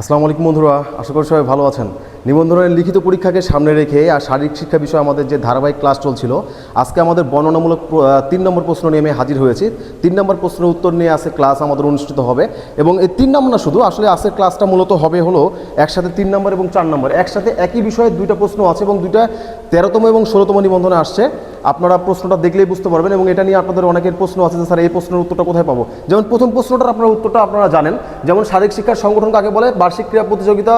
আসসালামু আলাইকুম বন্ধুরা আশা করি সবাই ভালো আছেন। নিবন্ধনের লিখিত পরীক্ষাকে সামনে রেখে আর শারীরিক শিক্ষা বিষয়ে আমাদের যে ধারাবাহিক ক্লাস চলছিল, আজকে আমাদের বর্ণনামূলক তিন নম্বর প্রশ্ন নিয়ে আমি হাজির হয়েছি। তিন নম্বর প্রশ্নের উত্তর নিয়ে আসে ক্লাস আমাদের অনুষ্ঠিত হবে এবং এই তিন নম্বর না শুধু, আসলে আজকের ক্লাসটা মূলত হবে হলো একসাথে তিন নম্বর এবং চার নম্বর। একসাথে একই বিষয়ে দুইটা প্রশ্ন আছে এবং দুইটা তেরোতম এবং ষোলোতম নিবন্ধনে আসছে। আপনারা প্রশ্নটা দেখলেই বুঝতে পারবেন এবং এটা নিয়ে আপনাদের অনেকের প্রশ্ন আছে যে, স্যার, এই প্রশ্নের উত্তরটা কোথায় পাবো? যেমন প্রথম প্রশ্নটার আপনার উত্তরটা আপনারা জানেন। যেমন শারীরিক শিক্ষার সংগঠন কাকে বলে? বার্ষিক ক্রীড়া প্রতিযোগিতা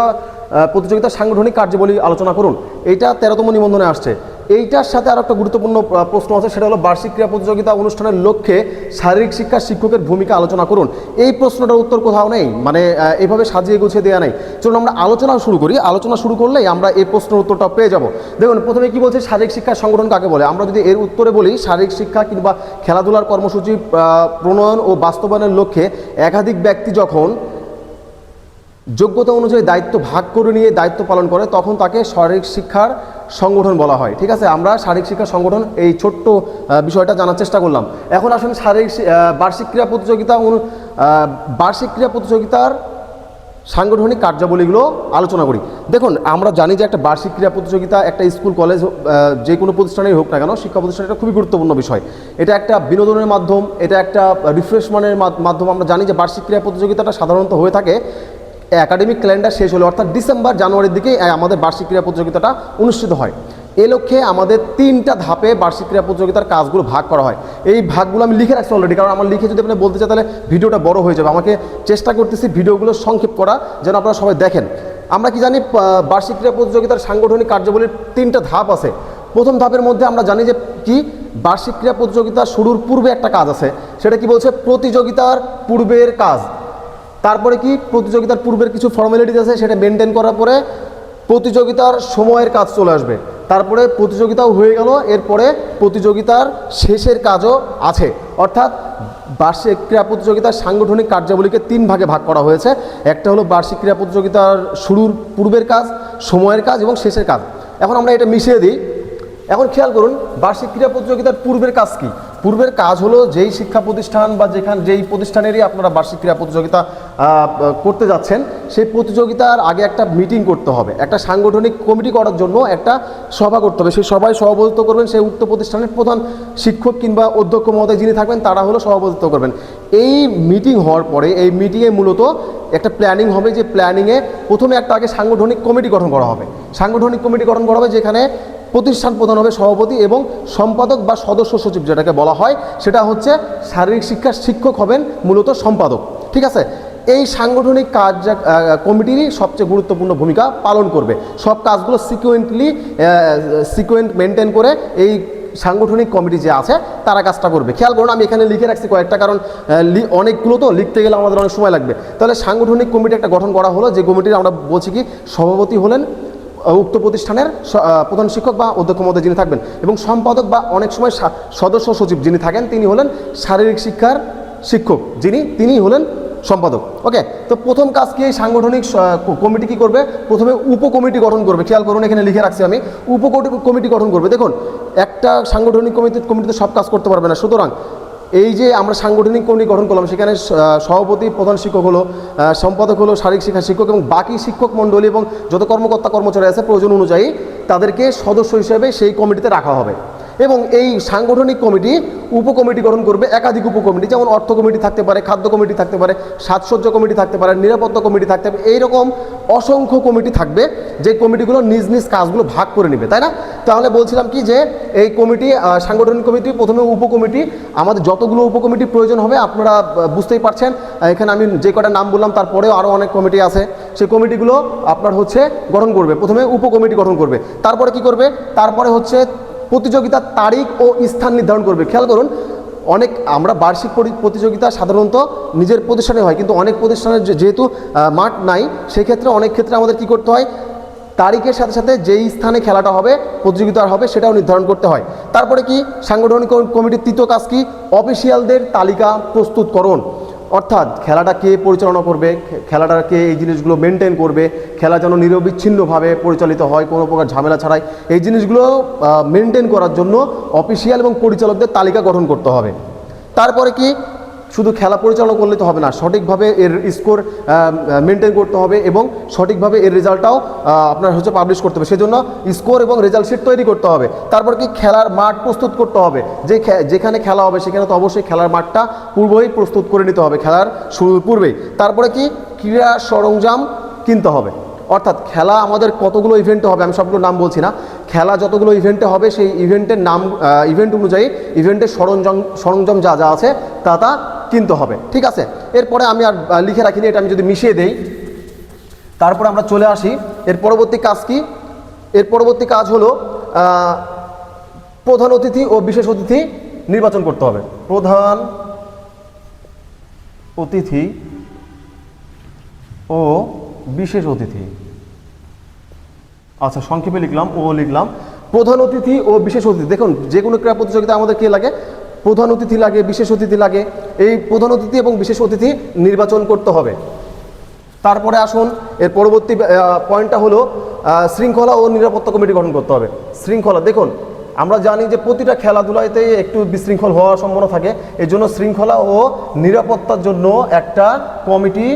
প্রতিযোগিতার সাংগঠনিক কার্যাবলী আলোচনা করুন। এইটা তেরোতম নিবন্ধনে আসছে। এইটার সাথে আর একটা গুরুত্বপূর্ণ প্রশ্ন আছে, সেটা হলো বার্ষিক ক্রীড়া প্রতিযোগিতা অনুষ্ঠানের লক্ষ্যে শারীরিক শিক্ষা শিক্ষকের ভূমিকা আলোচনা করুন। এই প্রশ্নটার উত্তর কোথাও নেই মানে এভাবে সাজিয়ে গুছিয়ে দেওয়া নেই। চলুন আমরা আলোচনা শুরু করি। আলোচনা শুরু করলেই আমরা এই প্রশ্নের উত্তরটা পেয়ে যাব। দেখুন, প্রথমে কি বলছে, শারীরিক শিক্ষার সংগঠন কাকে বলে? আমরা যদি এর উত্তরে বলি, শারীরিক শিক্ষা কিংবা খেলাধুলার কর্মসূচি প্রণয়ন ও বাস্তবায়নের লক্ষ্যে একাধিক ব্যক্তি যখন যোগ্যতা অনুযায়ী দায়িত্ব ভাগ করে নিয়ে দায়িত্ব পালন করে, তখন তাকে শারীরিক শিক্ষার সংগঠন বলা হয়। ঠিক আছে? আমরা শারীরিক শিক্ষার সংগঠন এই ছোট্ট বিষয়টা জানার চেষ্টা করলাম। এখন আসুন শারীরিক বার্ষিক ক্রীড়া প্রতিযোগিতা বার্ষিক ক্রীড়া প্রতিযোগিতার সাংগঠনিক কার্যাবলীগুলো আলোচনা করি। দেখুন, আমরা জানি যে একটা বার্ষিক ক্রীড়া প্রতিযোগিতা একটা স্কুল, কলেজ যে কোনো প্রতিষ্ঠানেই হোক না কেন, শিক্ষা প্রতিষ্ঠান এটা খুবই গুরুত্বপূর্ণ বিষয়। এটা একটা বিনোদনের মাধ্যম, এটা একটা রিফ্রেশমেন্টের মাধ্যম। আমরা জানি যে বার্ষিক ক্রীড়া প্রতিযোগিতাটা সাধারণত হয়ে থাকে একাডেমিক ক্যালেন্ডার শেষ হলো, অর্থাৎ ডিসেম্বর জানুয়ারির দিকে আমাদের বার্ষিক ক্রীড়া প্রতিযোগিতাটা অনুষ্ঠিত হয়। এ লক্ষ্যে আমাদের তিনটা ধাপে বার্ষিক ক্রীড়া প্রতিযোগিতার কাজগুলো ভাগ করা হয়। এই ভাগগুলো আমি লিখে রাখছি অলরেডি কারণ আমার লিখে যদি আপনি বলতে চাই তাহলে ভিডিওটা বড় হয়ে যাবে। আমাকে চেষ্টা করতেছি ভিডিওগুলো সংক্ষেপ করা, যেন আপনারা সবাই দেখেন। আমরা কি জানি বার্ষিক ক্রীড়া প্রতিযোগিতার সাংগঠনিক কার্যাবলীর তিনটা ধাপ আছে। প্রথম ধাপের মধ্যে আমরা জানি যে কি? বার্ষিক ক্রীড়া প্রতিযোগিতা শুরুর পূর্বে একটা কাজ আছে। সেটা কি বলছে? প্রতিযোগিতার পূর্বের কাজ। তারপরে কি প্রতিযোগিতার পূর্বের কিছু ফর্মালিটিস আছে, সেটা মেনটেন করার পরে প্রতিযোগিতার সময়ের কাজ চলে আসবে। তারপরে প্রতিযোগিতাও হয়ে গেল, এরপরে প্রতিযোগিতার শেষের কাজও আছে। অর্থাৎ বার্ষিক ক্রীড়া প্রতিযোগিতার সাংগঠনিক কার্যাবলীকে তিন ভাগে ভাগ করা হয়েছে। একটা হলো বার্ষিক ক্রীড়া প্রতিযোগিতার শুরুর, পূর্বের কাজ, সময়ের কাজ এবং শেষের কাজ। এখন আমরা এটা মিশিয়ে দিই। এখন খেয়াল করুন, বার্ষিক ক্রীড়া প্রতিযোগিতার পূর্বের কাজ কি? পূর্বের কাজ হলো যেই শিক্ষা প্রতিষ্ঠান বা যেখান যেই প্রতিষ্ঠানেরই আপনারা বার্ষিক ক্রীড়া প্রতিযোগিতা করতে যাচ্ছেন, সেই প্রতিযোগিতার আগে একটা মিটিং করতে হবে। একটা সাংগঠনিক কমিটি করার জন্য একটা সভা করতে হবে। সেই সভায় সভাপতিত্ব করবেন সেই উক্ত প্রতিষ্ঠানের প্রধান শিক্ষক কিংবা অধ্যক্ষ মহোদয় যিনি থাকবেন, তারা হলো সভাপতিত্ব করবেন। এই মিটিং হওয়ার পরে, এই মিটিংয়ে মূলত একটা প্ল্যানিং হবে যে প্ল্যানিংয়ে প্রথমে একটা আগে সাংগঠনিক কমিটি গঠন করা হবে। সাংগঠনিক কমিটি গঠন করা হবে যেখানে প্রতিষ্ঠান প্রধান হবে সভাপতি এবং সম্পাদক বা সদস্য সচিব, যেটাকে বলা হয়। সেটা হচ্ছে শারীরিক শিক্ষার শিক্ষক হবেন মূলত সম্পাদক। ঠিক আছে? এই সাংগঠনিক কাজ কমিটিরই সবচেয়ে গুরুত্বপূর্ণ ভূমিকা পালন করবে। সব কাজগুলো সিকুয়েন্টলি সিকুয়েন্ট মেনটেন করে এই সাংগঠনিক কমিটি যে আছে, তারা কাজটা করবে। খেয়াল করুন, আমি এখানে লিখে রাখছি কয়েকটা, কারণ অনেকগুলো তো লিখতে গেলে আমাদের অনেক সময় লাগবে। তাহলে সাংগঠনিক কমিটি একটা গঠন করা হলো, যে কমিটির আমরা বলছি কি, সভাপতি হলেন উক্ত প্রতিষ্ঠানের প্রধান শিক্ষক বা অধ্যক্ষ মধ্যে যিনি থাকবেন এবং সম্পাদক বা অনেক সময় সদস্য সচিব যিনি থাকেন, তিনি হলেন শারীরিক শিক্ষার শিক্ষক। যিনি, তিনি হলেন সম্পাদক। ওকে তো প্রথম কাজ কি এই সাংগঠনিক কমিটি কি করবে? প্রথমে উপকমিটি গঠন করবে। খেয়াল করুন, এখানে লিখে রাখছি আমি। উপকমিটি কমিটি গঠন করবে। দেখুন, একটা সাংগঠনিক কমিটি, কমিটিতে সব কাজ করতে পারবে না। সুতরাং এই যে আমরা সাংগঠনিক কমিটি গঠন করলাম, সেখানে সভাপতি প্রধান শিক্ষক হলো সম্পাদক হলো শারীরিক শিক্ষা শিক্ষক এবং বাকি শিক্ষক মণ্ডলী এবং যত কর্মকর্তা কর্মচারী আছে প্রয়োজন অনুযায়ী তাদেরকে সদস্য হিসেবে সেই কমিটিতে রাখা হবে। এবং এই সাংগঠনিক কমিটি উপকমিটি গঠন করবে, একাধিক উপকমিটি, যেমন অর্থ কমিটি থাকতে পারে, খাদ্য কমিটি থাকতে পারে, সাজসজ্জা কমিটি থাকতে পারে, নিরাপত্তা কমিটি থাকতে পারে, এইরকম অসংখ্য কমিটি থাকবে, যে কমিটিগুলো নিজ নিজ কাজগুলো ভাগ করে নেবে, তাই না? তাহলে বলছিলাম কি যে এই কমিটি সাংগঠনিক কমিটি, প্রথমে উপকমিটি, আমাদের যতগুলো উপকমিটি প্রয়োজন হবে, আপনারা বুঝতেই পারছেন। এখানে আমি যে কটা নাম বললাম, তারপরেও আরও অনেক কমিটি আছে, সেই কমিটিগুলো আপনার হচ্ছে গঠন করবে, প্রথমে উপকমিটি গঠন করবে, তারপরে কি করবে? তারপরে হচ্ছে প্রতিযোগিতার তারিখ ও স্থান নির্ধারণ করবে। খেয়াল করুন, অনেক, আমরা বার্ষিক পরি- প্রতিযোগিতা সাধারণত নিজের প্রতিষ্ঠানে হয়, কিন্তু অনেক প্রতিষ্ঠানের যেহেতু মাঠ নাই, সেক্ষেত্রে অনেক ক্ষেত্রে আমাদের কি করতে হয়, তারিখের সাথে সাথে যেই স্থানে খেলাটা হবে, প্রতিযোগিতা হবে, সেটাও নির্ধারণ করতে হয়। তারপরে কি, সাংগঠনিক কমিটির তৃতীয় কাজ কি, অফিসিয়ালদের তালিকা প্রস্তুতকরণ। অর্থাৎ খেলাটা কে পরিচালনা করবে? খেলাটা কে এই জিনিসগুলো মেনটেন করবে? খেলা যেন নিরবিচ্ছিন্নভাবে পরিচালিত হয়, কোনো প্রকার ঝামেলা ছাড়াই। এই জিনিসগুলো মেনটেন করার জন্য অফিসিয়াল এবং পরিচালকদের তালিকা গঠন করতে হবে। তারপরে কি? শুধু খেলা পরিচালনা করলে তো হবে না, সঠিকভাবে এর স্কোর মেনটেন করতে হবে এবং সঠিকভাবে এর রেজাল্টটাও আপনার হচ্ছে পাবলিশ করতে হবে। সেজন্য স্কোর এবং রেজাল্ট শিট তৈরি করতে হবে। তারপর কি খেলার মাঠ প্রস্তুত করতে হবে। যে যেখানে খেলা হবে সেখানে তো অবশ্যই খেলার মাঠটা পূর্বেই প্রস্তুত করে নিতে হবে খেলার শুরুর পূর্বেই। তারপরে কি ক্রীড়া সরঞ্জাম কিনতে হবে। অর্থাৎ খেলা আমাদের কতগুলো ইভেন্টে হবে আমি সবগুলো নাম বলছি না। খেলা যতগুলো ইভেন্টে হবে সেই ইভেন্টের নাম ইভেন্ট অনুযায়ী ইভেন্টের সরঞ্জাম সরঞ্জাম যা যা আছে তা তা কিনতে হবে, ঠিক আছে? এরপরে আমি আর লিখে রাখিনি, এটা আমি যদি মিশিয়ে দেই। তারপরে আমরা চলে আসি। এর পরবর্তী কাজ কি? এর পরবর্তী কাজ হলো প্রধান অতিথি ও বিশেষ অতিথি নির্বাচন করতে হবে। প্রধান অতিথি ও বিশেষ অতিথি। আচ্ছা সংক্ষেপে লিখলাম, ও লিখলাম। প্রধান অতিথি ও বিশেষ অতিথি। দেখুন, যে কোনো ক্রীড়া প্রতিযোগিতা আমাদের কে লাগে? প্রধান অতিথি লাগে, বিশেষ অতিথি লাগে, এই প্রধান অতিথি এবং বিশেষ অতিথি নির্বাচন করতে হবে। তারপরে আসুন, এর পরবর্তী পয়েন্টটা হলো শৃঙ্খলা ও নিরাপত্তা কমিটি গঠন করতে হবে। শৃঙ্খলা, দেখুন, আমরা জানি যে প্রতিটা খেলাধুলাতে একটু বিশৃঙ্খল হওয়ার সম্ভাবনা থাকে এই জন্য শৃঙ্খলা ও নিরাপত্তার জন্য একটা কমিটি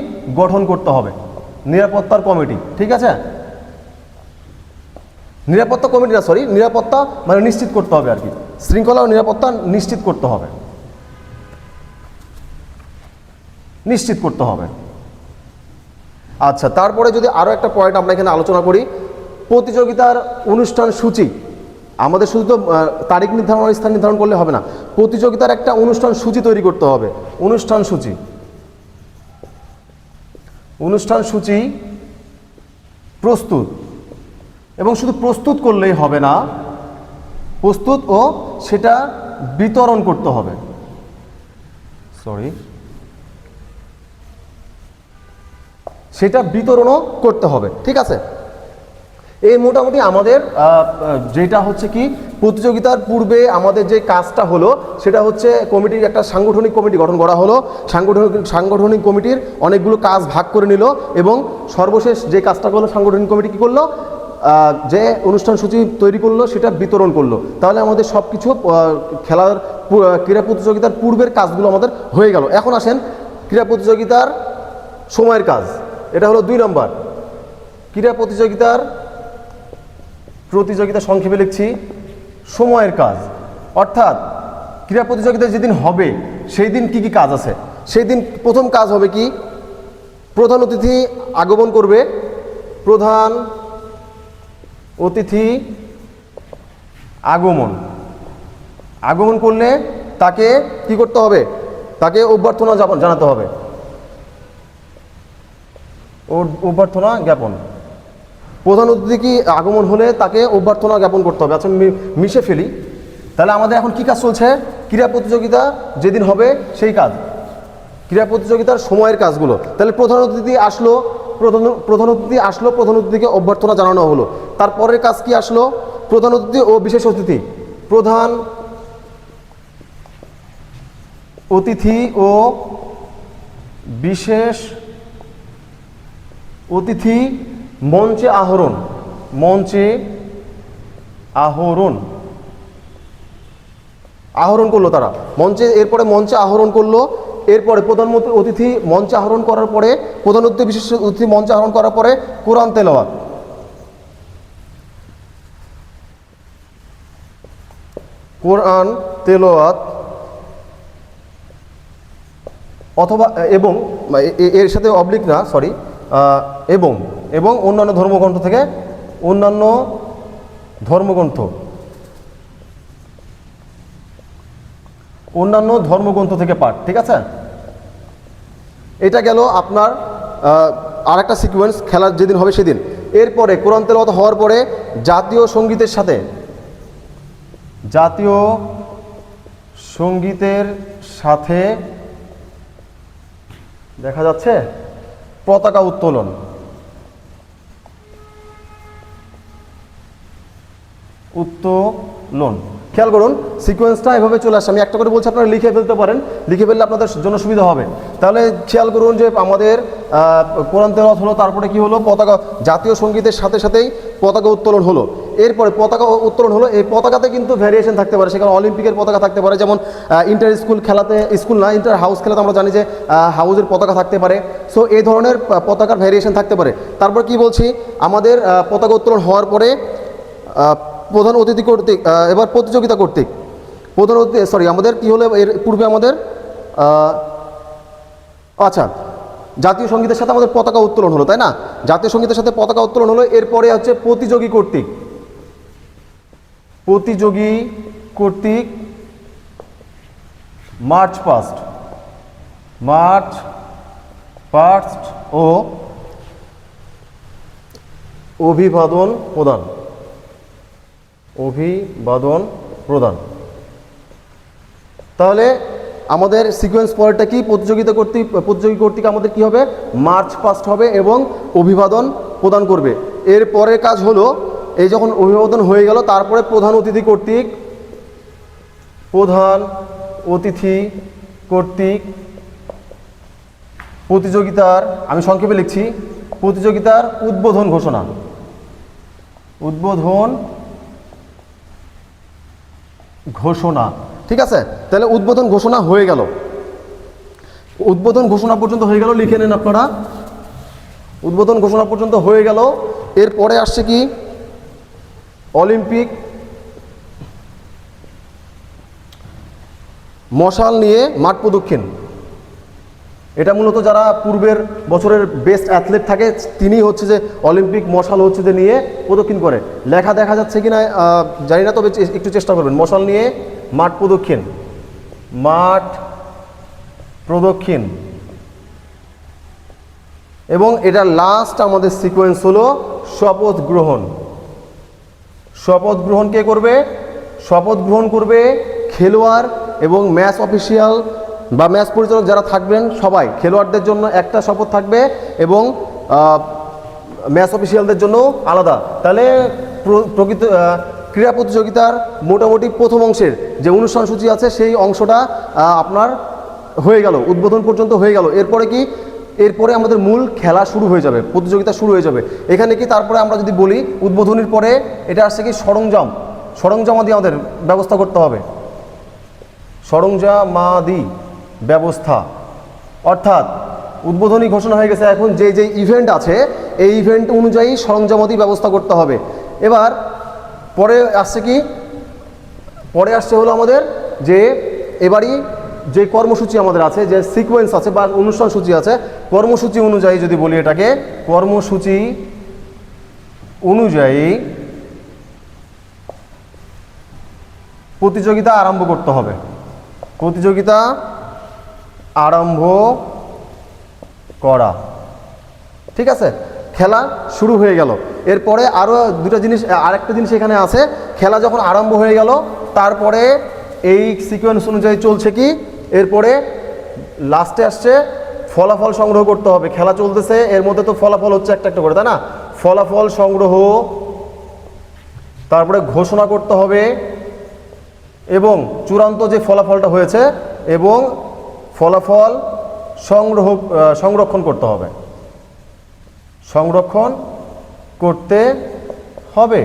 গঠন করতে হবে। নিরাপত্তার কমিটি, ঠিক আছে? নিরাপত্তা কমিটি না সরি নিরাপত্তা মানে নিশ্চিত করতে হবে আর কি। শৃঙ্খলা ও নিরাপত্তা নিশ্চিত করতে হবে। নিশ্চিত করতে হবে। আচ্ছা তারপরে যদি আরও একটা পয়েন্ট আমরা এখানে আলোচনা করি, প্রতিযোগিতার অনুষ্ঠান সূচি। আমাদের শুধু তো তারিখ নির্ধারণ স্থান নির্ধারণ করলে হবে না। প্রতিযোগিতার একটা অনুষ্ঠান সূচি তৈরি করতে হবে। অনুষ্ঠান সূচি। অনুষ্ঠান সূচি প্রস্তুত। এবং শুধু প্রস্তুত করলেই হবে না প্রস্তুত ও সেটা বিতরণ করতে হবে। সরি সেটা বিতরণও করতে হবে, ঠিক আছে? এই মোটামুটি আমাদের যেটা হচ্ছে কি, প্রতিযোগিতার পূর্বে আমাদের যে কাজটা হলো, সেটা হচ্ছে কমিটির একটা সাংগঠনিক কমিটি গঠন করা হলো। সাংগঠনিক সাংগঠনিক কমিটির অনেকগুলো কাজ ভাগ করে নিল এবং সর্বশেষ যে কাজটা করল সাংগঠনিক কমিটি কী করল? যে অনুষ্ঠান সূচি তৈরি করল, সেটা বিতরণ করল। তাহলে আমাদের সব কিছু খেলার ক্রীড়া প্রতিযোগিতার পূর্বের কাজগুলো আমাদের হয়ে গেল। এখন আসেন ক্রীড়া প্রতিযোগিতার সময়ের কাজ। এটা হলো দুই নম্বর। ক্রীড়া প্রতিযোগিতার প্রতিযোগিতা সংক্ষেপে লিখছি, সময়ের কাজ। অর্থাৎ ক্রীড়া প্রতিযোগিতা যেদিন হবে সেই দিন কী কী কাজ আছে? সেই দিন প্রথম কাজ হবে কি? প্রধান অতিথি আগমন করবে। প্রধান অতিথি আগমন। আগমন করলে তাকে কি করতে হবে? তাকে অভ্যর্থনা যাপন জানাতে হবে। অভ্যর্থনা জ্ঞাপন। প্রধান অতিথি কি আগমন হলে তাকে অভ্যর্থনা জ্ঞাপন করতে হবে। আচ্ছা মিশে ফেলি। তাহলে আমাদের এখন কি কাজ চলছে? ক্রীড়া প্রতিযোগিতা যেদিন হবে সেই কাজ। ক্রীড়া প্রতিযোগিতার সময়ের কাজগুলো। তাহলে প্রধান অতিথি আসলো প্রধান প্রধান অতিথি আসলো, প্রধান অতিথিকে অভ্যর্থনা জানানো হলো। তারপরের কাজ কি আসলো? প্রধান অতিথি ও বিশেষ অতিথি। প্রধান অতিথি ও বিশেষ অতিথি মঞ্চে আহরণ। মঞ্চে আহরণ। আহরণ করল তারা। মঞ্চে এরপরে মঞ্চে আহরণ করল এরপরে প্রধানমন্ত্রী অতিথি মঞ্চে আহরণ করার পরে, প্রধান অতিথি বিশেষ অতিথি মঞ্চে আহরণ করার পরে কোরআন তেলাওয়াত। কোরআন তেলাওয়াত অথবা, এবং এর সাথে অবলিক না সরি এবং এবং অন্যান্য ধর্মগ্রন্থ থেকে অন্যান্য ধর্মগ্রন্থ। অন্যান্য ধর্মগ্রন্থ থেকে পাঠ, ঠিক আছে? এটা গেল আপনার আর একটা সিকোয়েন্স খেলার যেদিন হবে সেদিন। এরপরে কোরআন তেলাওয়াত হওয়ার পরে জাতীয় সঙ্গীতের সাথে, জাতীয় সঙ্গীতের সাথে দেখা যাচ্ছে পতাকা উত্তোলন। উত্তোলন। খেয়াল করুন সিকোয়েন্সটা এভাবে চলে আসছে আমি একটা করে বলছি, আপনারা লিখে ফেলতে পারেন। লিখে ফেললে আপনাদের জন্য সুবিধা হবে। তাহলে খেয়াল করুন যে আমাদের কোরআন তেলাওয়াত হলো, তারপরে কি হলো? পতাকা, জাতীয় সঙ্গীতের সাথে সাথেই পতাকা উত্তোলন হলো। এরপরে পতাকা উত্তোলন হলো, এই পতাকাতে কিন্তু ভ্যারিয়েশন থাকতে পারে। সেখানে অলিম্পিকের পতাকা থাকতে পারে। যেমন ইন্টার স্কুল খেলাতে স্কুল না ইন্টার হাউস খেলাতে আমরা জানি যে হাউসের পতাকা থাকতে পারে। সো এই ধরনের পতাকার ভ্যারিয়েশন থাকতে পারে। তারপর কি বলছি? আমাদের পতাকা উত্তোলন হওয়ার পরে প্রধান অতিথি কর্তৃক এবার প্রতিযোগিতা কর্তৃক। প্রধান অতিথি সরি আমাদের কি হলো এর পূর্বে আমাদের আচ্ছা জাতীয় সঙ্গীতের সাথে আমাদের পতাকা উত্তোলন হলো, তাই না? জাতীয় সঙ্গীতের সাথে পতাকা উত্তোলন হলো, এরপরে হচ্ছে প্রতিযোগী কর্তৃক। প্রতিযোগী কর্তৃক মার্চ পাস্ট মার্চ পাস্ট ও অভিবাদন প্রদান। অভিবাদন প্রদান। তাহলে আমাদের সিকোয়েন্স পরেরটা কি? প্রতিযোগিতা কর্তৃক প্রতিযোগী কর্তৃক আমাদের কি হবে? মার্চ পাস্ট হবে এবং অভিবাদন প্রদান করবে। এর পরের কাজ হলো, এই যখন অভিবাদন হয়ে গেল, তারপরে প্রধান অতিথি কর্তৃক, প্রধান অতিথি কর্তৃক প্রতিযোগিতার, আমি সংক্ষেপে লিখছি, প্রতিযোগিতার উদ্বোধন ঘোষণা। উদ্বোধন ঘোষণা। ঠিক আছে? তাহলে উদ্বোধন ঘোষণা হয়ে গেল। উদ্বোধন ঘোষণা পর্যন্ত হয়ে গেল, লিখে নেন আপনারা। উদ্বোধন ঘোষণা পর্যন্ত হয়ে গেল। এরপরে আসছে কি? অলিম্পিক মশাল নিয়ে মাঠ প্রদক্ষিণ। এটা মূলত যারা পূর্বের বছরের বেস্ট অ্যাথলেট থাকে তিনি হচ্ছে যে অলিম্পিক মশাল হচ্ছে যে নিয়ে প্রদক্ষিণ করে। লেখা দেখা যাচ্ছে কি না জানি না, তবে একটু চেষ্টা করবেন। মশাল নিয়ে মাঠ প্রদক্ষিণ। মাঠ প্রদক্ষিণ। এবং এটা লাস্ট আমাদের সিকোয়েন্স হলো শপথ গ্রহণ। শপথ গ্রহণ কে করবে? শপথ গ্রহণ করবে খেলোয়াড় এবং ম্যাচ অফিসিয়াল বা ম্যাচ পরিচালক যারা থাকবেন, সবাই খেলোয়াড়দের জন্য একটা শপথ থাকবে এবং ম্যাচ অফিসিয়ালদের জন্য আলাদা। তাহলে প্রকৃত ক্রীড়া প্রতিযোগিতার মোটামুটি প্রথম অংশের যে অনুষ্ঠান সূচি আছে, সেই অংশটা আপনার হয়ে গেল, উদ্বোধন পর্যন্ত হয়ে গেল। এরপরে কি? এরপরে আমাদের মূল খেলা শুরু হয়ে যাবে, প্রতিযোগিতা শুরু হয়ে যাবে। এখানে কি? তারপরে আমরা যদি বলি, উদ্বোধনীর পরে এটা আসছে কি? সরঞ্জাম। সরঞ্জামাদি আমাদের ব্যবস্থা করতে হবে। সরঞ্জামাদি। ব্যবস্থা। অর্থাৎ উদ্বোধনী ঘোষণা হয়ে গেছে এখন যে যে ইভেন্ট আছে, এই ইভেন্ট অনুযায়ী সরঞ্জামাদি ব্যবস্থা করতে হবে। এবার পরে আসছে কি? পরে আসছে হলো আমাদের যে এবারই যে কর্মসূচি আমাদের আছে, যে সিকোয়েন্স আছে বা অনুষ্ঠান সূচি আছে, কর্মসূচি অনুযায়ী যদি বলি এটাকে, কর্মসূচি অনুযায়ী প্রতিযোগিতা আরম্ভ করতে হবে। প্রতিযোগিতা আরম্ভ করা। ঠিক আছে? খেলা শুরু হয়ে গেল। এরপরে আরও দুটো জিনিস, আরেকটা জিনিস এখানে আছে। খেলা যখন আরম্ভ হয়ে গেল, তারপরে এই সিকোয়েন্স অনুযায়ী চলছে কি? এরপরে লাস্টে আসছে ফলাফল সংগ্রহ করতে হবে। খেলা চলতেছে, এর মধ্যে তো ফলাফল হচ্ছে একটা একটা করে, তাই না? ফলাফল সংগ্রহ, তারপরে ঘোষণা করতে হবে এবং চূড়ান্ত যে ফলাফলটা হয়েছে এবং ফলাফল সংগ্রহ সংরক্ষণ করতে হবে। সংরক্ষণ করতে হবে।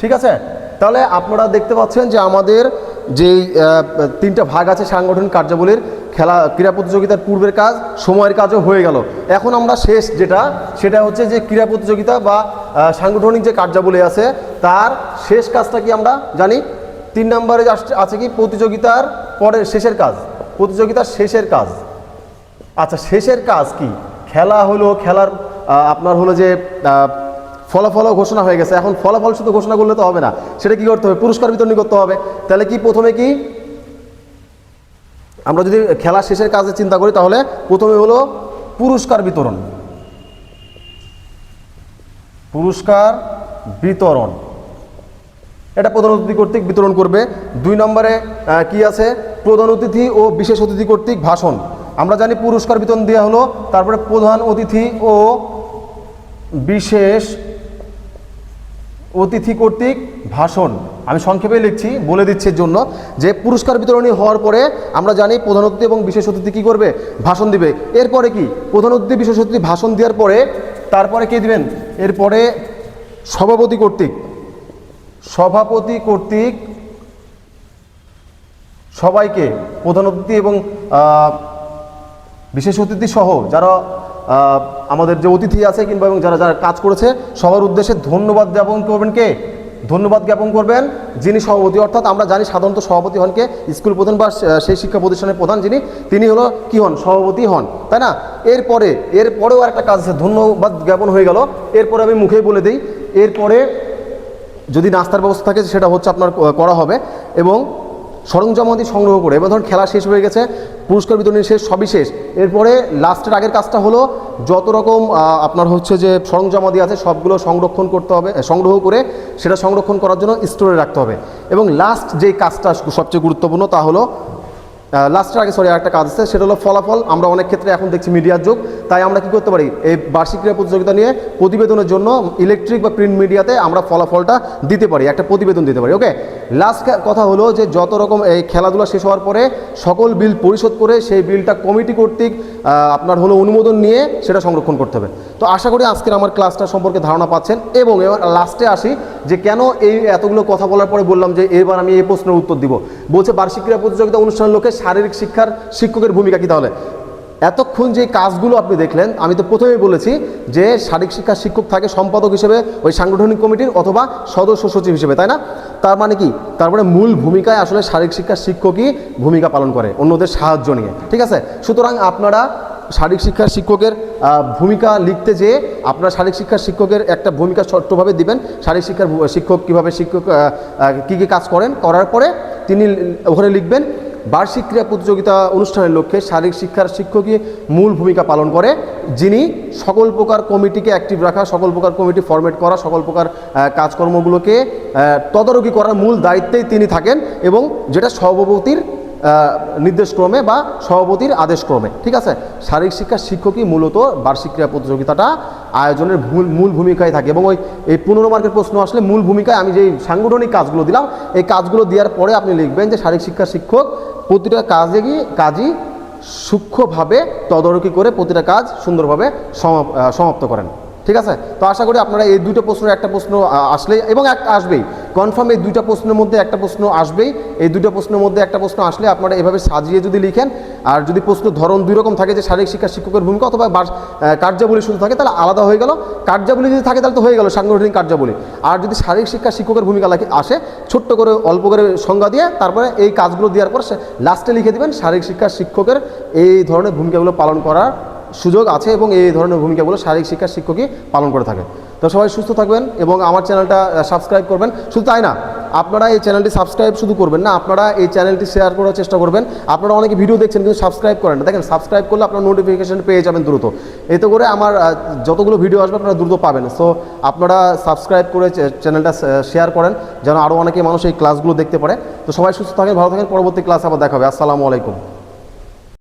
ঠিক আছে? তাহলে আপনারা দেখতে পাচ্ছেন যে আমাদের যেই তিনটা ভাগ আছে সাংগঠনিক কার্যাবলীর খেলা, ক্রীড়া প্রতিযোগিতার পূর্বের কাজ, সময়ের কাজও হয়ে গেল। এখন আমরা শেষ যেটা, সেটা হচ্ছে যে ক্রীড়া প্রতিযোগিতা বা সাংগঠনিক যে কার্যাবলী আছে, তার শেষ কাজটা কি আমরা জানি? তিন নম্বরে আছে কি? প্রতিযোগিতার পরে শেষের কাজ। প্রতিযোগিতার শেষের কাজ। আচ্ছা শেষের কাজ কি? খেলা হলো খেলার আপনার হলো যে আহ, ফলাফলও ঘোষণা হয়ে গেছে। এখন ফলাফল শুধু ঘোষণা করলে তো হবে না। সেটা কি করতে হবে? পুরস্কার বিতরণী করতে হবে। তাহলে কি প্রথমে কি? আমরা যদি খেলা শেষের কাজে চিন্তা করি তাহলে প্রথমে হলো পুরস্কার বিতরণ। পুরস্কার বিতরণ। এটা প্রধান কর্তৃক বিতরণ করবে। দুই নম্বরে কি আছে? প্রধান অতিথি ও বিশেষ অতিথি কর্তৃক ভাষণ। আমরা জানি পুরস্কার বিতরণ দেওয়া হলো, তারপরে প্রধান অতিথি ও বিশেষ অতিথি কর্তৃক ভাষণ। আমি সংক্ষেপে লিখছি, বলে দিচ্ছি জন্য যে পুরস্কার বিতরণী হওয়ার পরে আমরা জানি প্রধান অতিথি এবং বিশেষ অতিথি কী করবে? ভাষণ দিবে। এরপরে কি? প্রধান অতিথি, বিশেষ অতিথি ভাষণ দেওয়ার পরে তারপরে কে দিবেন? এরপরে সভাপতি কর্তৃক। সভাপতি কর্তৃক সবাইকে প্রধান অতিথি এবং বিশেষ অতিথি সহ যারা আমাদের যে অতিথি আছে কিংবা এবং যারা যারা কাজ করেছে, সবার উদ্দেশ্যে ধন্যবাদ জ্ঞাপন করবেন কে? ধন্যবাদ জ্ঞাপন করবেন যিনি সভাপতি। অর্থাৎ আমরা জানি সাধারণত সভাপতি হনকে স্কুল প্রধান বা সেই শিক্ষা প্রতিষ্ঠানের প্রধান যিনি, তিনি হলো কি হন? সভাপতি হন। তাই না? এরপরে, এরপরেও একটা কাজ আছে, ধন্যবাদ জ্ঞাপন হয়ে গেল। এরপরে আমি মুখেই বলে দিই, এরপরে যদি নাস্তার ব্যবস্থা থাকে, সেটা হচ্ছে আপনার করা হবে এবং সরঞ্জামাদি সংগ্রহ করে। এবার ধরুন খেলা শেষ হয়ে গেছে, পুরস্কার বিতরণী শেষ সবই শেষ এরপরে লাস্টের আগের কাজটা হলো যত রকম আপনার হচ্ছে যে সরঞ্জামাদি আছে, সবগুলো সংরক্ষণ করতে হবে সংগ্রহ করে সেটা সংরক্ষণ করার জন্য স্টোরে রাখতে হবে। এবং লাস্ট যে কাজটা সবচেয়ে গুরুত্বপূর্ণ তা হলো লাস্টের আগে সরি একটা কাজ আছে, সেটা হলো ফলাফল। আমরা অনেক ক্ষেত্রে এখন দেখছি মিডিয়ার যুগ, তাই আমরা কি করতে পারি? এই বার্ষিক ক্রীড়া প্রতিযোগিতা নিয়ে প্রতিবেদনের জন্য ইলেকট্রিক বা প্রিন্ট মিডিয়াতে আমরা ফলাফলটা দিতে পারি, একটা প্রতিবেদন দিতে পারি ওকে লাস্ট কথা হলো যে যত রকম এই খেলাধুলা শেষ হওয়ার পরে সকল বিল পরিশোধ করে সেই বিলটা কমিটি কর্তৃক আপনার হলো অনুমোদন নিয়ে সেটা সংরক্ষণ করতে হবে। তো আশা করি আজকের আমার ক্লাসটা সম্পর্কে ধারণা পাচ্ছেন এবং এবার লাস্টে আসি যে কেন এই এতগুলো কথা বলার পরে বললাম যে এবার আমি এই প্রশ্নের উত্তর দিব। বলছে বার্ষিক ক্রীড়া প্রতিযোগিতা অনুষ্ঠানের লোকে শারীরিক শিক্ষার শিক্ষকের ভূমিকা কী তাহলে? এতক্ষণ যে কাজগুলো আপনি দেখলেন, আমি তো প্রথমেই বলেছি যে শারীরিক শিক্ষার শিক্ষক থাকে সম্পাদক হিসেবে ওই সাংগঠনিক কমিটির অথবা সদস্য সচিব হিসেবে, তাই না? তার মানে কি? তারপরে মূল ভূমিকায় আসলে শারীরিক শিক্ষার শিক্ষকই ভূমিকা পালন করে, অন্যদের সাহায্য নিয়ে, ঠিক আছে? সুতরাং আপনারা শারীরিক শিক্ষার শিক্ষকের ভূমিকা লিখতে যেয়ে আপনারা শারীরিক শিক্ষার শিক্ষকের একটা ভূমিকা ছোট্টভাবে দিবেন, শারীরিক শিক্ষার শিক্ষক কীভাবে শিক্ষক কী কী কাজ করেন, করার পরে তিনি ওখানে লিখবেন বার্ষিক ক্রীড়া প্রতিযোগিতা অনুষ্ঠানের লক্ষ্যে শারীরিক শিক্ষার শিক্ষকই মূল ভূমিকা পালন করে, যিনি সকল প্রকার কমিটিকে অ্যাক্টিভ রাখা, সকল প্রকার কমিটি ফরমেট করা, সকল প্রকার কাজকর্মগুলোকে তদারকি করার মূল দায়িত্বেই তিনি থাকেন এবং যেটা সভাপতির নির্দেশক্রমে বা সভাপতির আদেশক্রমে, ঠিক আছে? শারীরিক শিক্ষার শিক্ষকই মূলত বার্ষিক ক্রীড়া প্রতিযোগিতাটা আয়োজনের মূল মূল ভূমিকায় থাকে এবং ওই, এই পনেরো মার্কের প্রশ্ন আসলে মূল ভূমিকায় আমি যেই সাংগঠনিক কাজগুলো দিলাম, এই কাজগুলো দেওয়ার পরে আপনি লিখবেন যে শারীরিক শিক্ষার শিক্ষক প্রতিটা কাজে গিয়ে কাজই সূক্ষ্মভাবে তদারকি করে প্রতিটা কাজ সুন্দরভাবে সমা- সমাপ্ত করেন। ঠিক আছে? তো আশা করি আপনারা এই দুটো প্রশ্নের একটা প্রশ্ন আহ, আসলেই এবং একটা আসবেই। কনফার্ম এই দুইটা প্রশ্নের মধ্যে একটা প্রশ্ন আসবেই। এই দুটো প্রশ্নের মধ্যে একটা প্রশ্ন আসলে আপনারা এভাবে সাজিয়ে যদি লিখেন আর যদি প্রশ্ন ধরন দুই রকম থাকে যে শারীরিক শিক্ষা শিক্ষকের ভূমিকা অথবা কার্যাবলী শুধু থাকে তাহলে আলাদা হয়ে গেল। কার্যাবলী যদি থাকে তাহলে তো হয়ে গেল সাংগঠনিক কার্যাবলী। আর যদি শারীরিক শিক্ষা শিক্ষকের ভূমিকা লাগে আসে ছোট্ট করে অল্প করে সংজ্ঞা দিয়ে তারপরে এই কাজগুলো দেওয়ার পর লাস্টে লিখে দিবেন শারীরিক শিক্ষা শিক্ষকের এই ধরনের ভূমিকাগুলো পালন করার সুযোগ আছে এবং এই ধরনের ভূমিকাগুলো শারীরিক শিক্ষার শিক্ষকই পালন করে থাকে। তো সবাই সুস্থ থাকবেন এবং আমার চ্যানেলটা সাবস্ক্রাইব করবেন। শুধু তাই না, আপনারা এই চ্যানেলটি সাবস্ক্রাইব শুধু করবেন না, আপনারা এই চ্যানেলটি শেয়ার করার চেষ্টা করবেন। আপনারা অনেকে ভিডিও দেখছেন কিন্তু সাবস্ক্রাইব করেন না। দেখেন সাবস্ক্রাইব করলে আপনার নোটিফিকেশন পেয়ে যাবেন দ্রুত। এতে করে আমার যতগুলো ভিডিও আসবে আপনারা দ্রুত পাবেন। সো আপনারা সাবস্ক্রাইব করে চ্যানেলটা শেয়ার করেন, যেন আরও অনেকে মানুষ এই ক্লাসগুলো দেখতে পারে। তো সবাই সুস্থ থাকেন, ভালো থাকেন। পরবর্তী ক্লাস আবার দেখা হবে। আসসালামু আলাইকুম।